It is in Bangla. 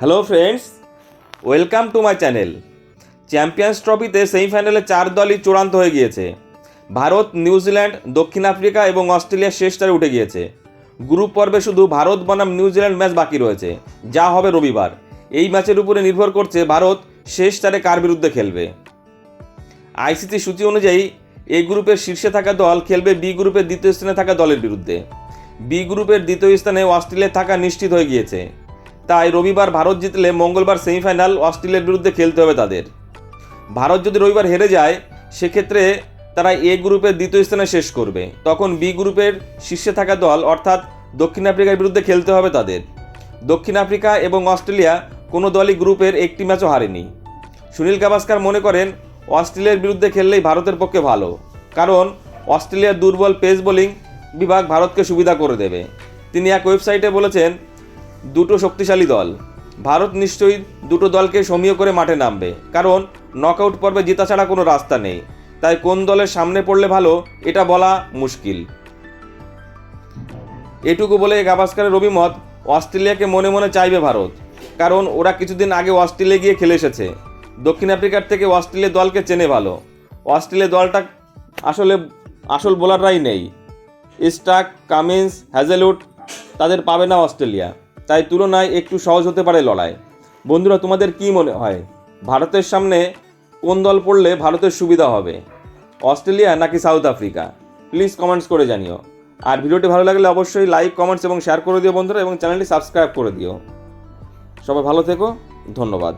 Hello friends welcome to my channel champions ট্রফিতে সেমিফাইনালে চার দলই চূড়ান্ত হয়ে গিয়েছে। ভারত নিউজিল্যান্ড দক্ষিণ আফ্রিকা এবং অস্ট্রেলিয়া শেষ স্তরে উঠে গিয়েছে। গ্রুপ পর্বে শুধু ভারত, বনাম নিউজিল্যান্ড ম্যাচ বাকি রয়েছে। যা হবে রবিবার। এই ম্যাচের উপরে নির্ভর করছে ভারত শেষ স্তরে কার বিরুদ্ধে খেলবে। আইসিসি সূচি অনুযায়ী, এ গ্রুপের শীর্ষে থাকা দল খেলবে বি গ্রুপের দ্বিতীয় স্থানে থাকা দলের বিরুদ্ধে। বি গ্রুপের দ্বিতীয় স্থানে অস্ট্রেলিয়া থাকা নিশ্চিত হয়ে গিয়েছে। তাই রবিবার ভারত জিতলে মঙ্গলবার সেমিফাইনাল অস্ট্রেলিয়ার বিরুদ্ধে খেলতে হবে তাদের। ভারত যদি রবিবার হেরে যায়, সেক্ষেত্রে তারা এ গ্রুপের দ্বিতীয় স্থানে শেষ করবে। তখন বি গ্রুপের শীর্ষে থাকা দল, অর্থাৎ দক্ষিণ আফ্রিকার বিরুদ্ধে খেলতে হবে তাদের। দক্ষিণ আফ্রিকা এবং অস্ট্রেলিয়া কোনো দলই গ্রুপের একটি ম্যাচও হারেনি। সুনীল গাভাস্কার মনে করেন, অস্ট্রেলিয়ার বিরুদ্ধে খেললেই ভারতের পক্ষে ভালো। কারণ অস্ট্রেলিয়ার দুর্বল পেস বোলিং বিভাগ ভারতকে সুবিধা করে দেবে। তিনি এক ওয়েবসাইটে বলেছেন দুটো শক্তিশালী দল। ভারত নিশ্চয়ই দুটো দলকে সমীহ করে মাঠে নামবে। কারণ নকআউট পর্বে জেতা ছাড়া কোনো রাস্তা নেই। তাই কোন দলের সামনে পড়লে ভালো, এটা বলা মুশকিল। এটুকু বলে গাভাস্কারের অভিমত, অস্ট্রেলিয়াকে মনে মনে চাইবে ভারত। কারণ, ওরা কিছুদিন আগে অস্ট্রেলিয়া গিয়ে খেলে এসেছে। দক্ষিণ আফ্রিকার থেকে অস্ট্রেলিয়া দলকে চেনে ভালো। অস্ট্রেলিয়া দলটা আসলে আসল বোলাররাই নেই। স্টাক কামিন্স, হ্যাজেলউড, তাদের পাবে না অস্ট্রেলিয়া। তাই তুলনায় একটু সহজ হতে পারে লড়াই। বন্ধুরা, তোমাদের কি মনে হয়? ভারতের সামনে কোন দল পড়লে ভারতের সুবিধা হবে? অস্ট্রেলিয়া নাকি সাউথ আফ্রিকা? প্লিজ কমেন্টস করে জানিও। আর ভিডিওটি ভালো লাগলে অবশ্যই লাইক কমেন্টস এবং শেয়ার করে দিও বন্ধুরা এবং চ্যানেলটি সাবস্ক্রাইব করে দিও। সবাই ভালো থেকো। ধন্যবাদ।